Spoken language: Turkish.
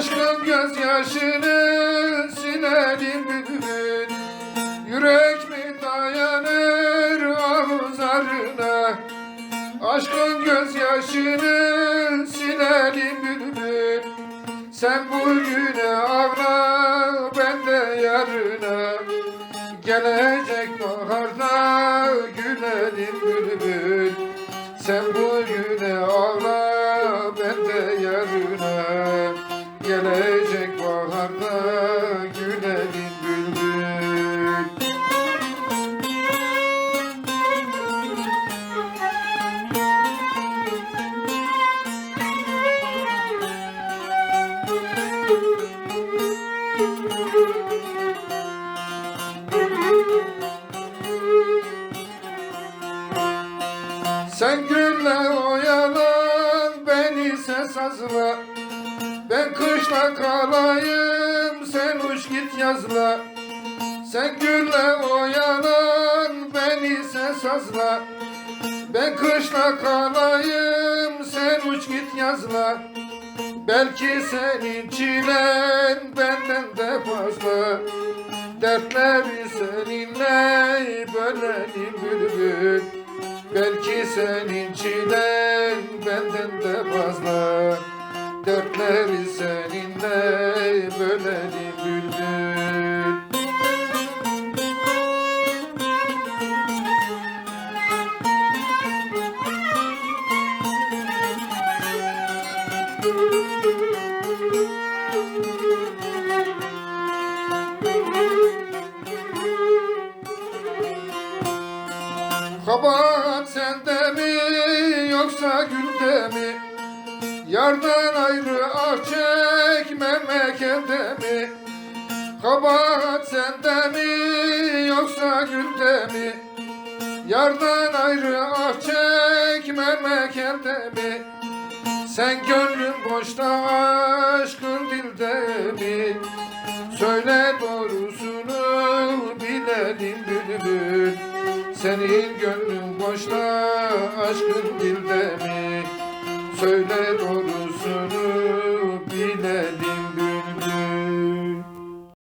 Aşkın gözyaşını silelim bülbül Yürek mi dayanır ağızlarına Aşkın gözyaşını silelim bülbül Sen bugüne ağla ben de yarına. Gelecek baharda gülelim bülbül Sen bugüne Sen gülle oyalan beni ses sazla Ben kışla kalayım sen uç git yazla. Sen gülle oyalan beni ses sazla Ben kışla kalayım sen uç git yazla Belki senin çilen benden de fazla. Dertleri seninle bölelim bülbül. Belki senin çilen benden de fazla. Dertleri seninle bölelim Kabahat sende mi yoksa gülde mi? Yardan ayrı ah çekmemek elde mi? Kabahat sende mi yoksa gülde mi? Yardan ayrı ah çekmemek elde mi? Sen gönlün boşta aşkın dilde mi? Söyle doğrusunu bilelim bülbül Senin gönlün boşta aşkın dilde mi? Söyle doğrusunu